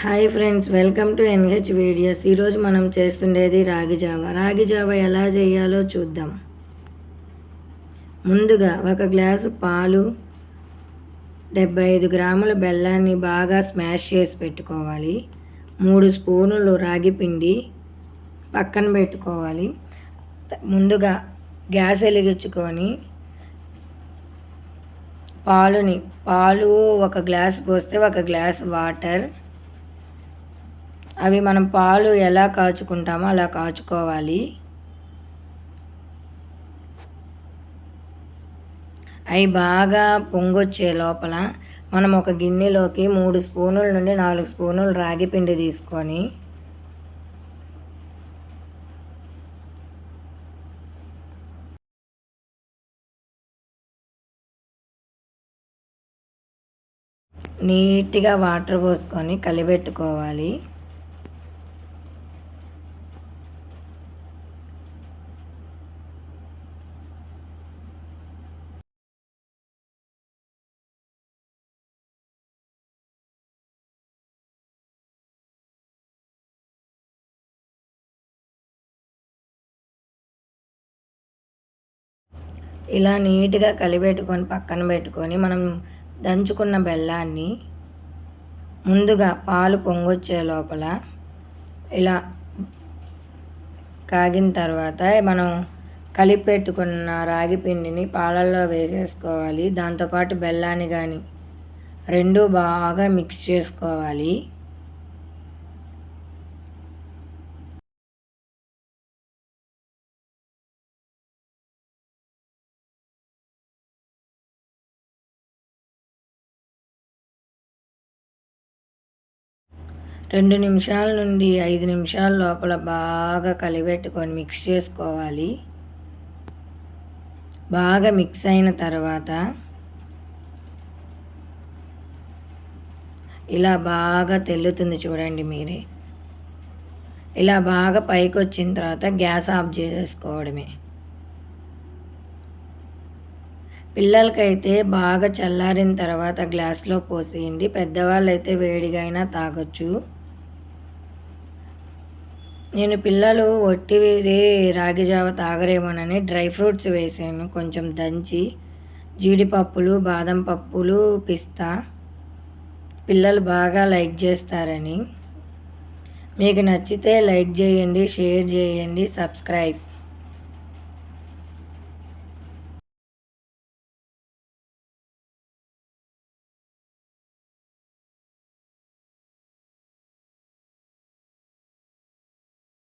Hi friends welcome to NH videos. ఈరోజు మనం చేస్తుండేది రాగి జావ. రాగి జావ ఎలా చేయాలో చూద్దాం. ముందుగా ఒక గ్లాసు పాలు డెబ్బై ఐదు గ్రాముల బెల్లాన్ని బాగా స్మాష్ చేసి పెట్టుకోవాలి. మూడు స్పూనులు రాగి పిండి పక్కన పెట్టుకోవాలి. ముందుగా గ్యాస్ వెలిగించుకొని పాలుని పాలు ఒక గ్లాస్ పోస్తే ఒక గ్లాస్ వాటర్ అవి మనం పాలు ఎలా కాచుకుంటామో అలా కాచుకోవాలి. అవి బాగా పొంగొచ్చే లోపల మనం ఒక గిన్నెలోకి మూడు స్పూనుల నుండి నాలుగు స్పూనులు రాగి పిండి తీసుకొని నీట్గా వాటర్ పోసుకొని కలిపెట్టుకోవాలి. ఇలా నీట్గా కలిపెట్టుకొని పక్కన పెట్టుకొని మనం దంచుకున్న బెల్లాన్ని ముందుగా పాలు పొంగొచ్చే లోపల ఇలా కాగిన తర్వాత మనం కలిపెట్టుకున్న రాగి పిండిని పాలల్లో వేసేసుకోవాలి. దాంతోపాటు బెల్లాన్ని కానీ రెండు బాగా మిక్స్ చేసుకోవాలి. రెండు నిమిషాల నుండి ఐదు నిమిషాల లోపల బాగా కలిపెట్టుకొని మిక్స్ చేసుకోవాలి. బాగా మిక్స్ అయిన తర్వాత ఇలా బాగా తెల్లుతుంది చూడండి మీరే. ఇలా బాగా పైకి వచ్చిన తర్వాత గ్యాస్ ఆఫ్ చేసేసుకోవడమే. పిల్లలకైతే బాగా చల్లారిన తర్వాత గ్లాస్లో పోసేయండి. పెద్దవాళ్ళు అయితే వేడిగా అయినా తాగొచ్చు. నేను పిల్లలు ఒట్టి వేసి రాగి జావ తాగరేమోనని డ్రై ఫ్రూట్స్ వేసాను. కొంచెం దంచి జీడిపప్పులు బాదం పప్పులు పిస్తా. పిల్లలు బాగా లైక్ చేస్తారని. మీకు నచ్చితే లైక్ చేయండి షేర్ చేయండి సబ్స్క్రైబ్.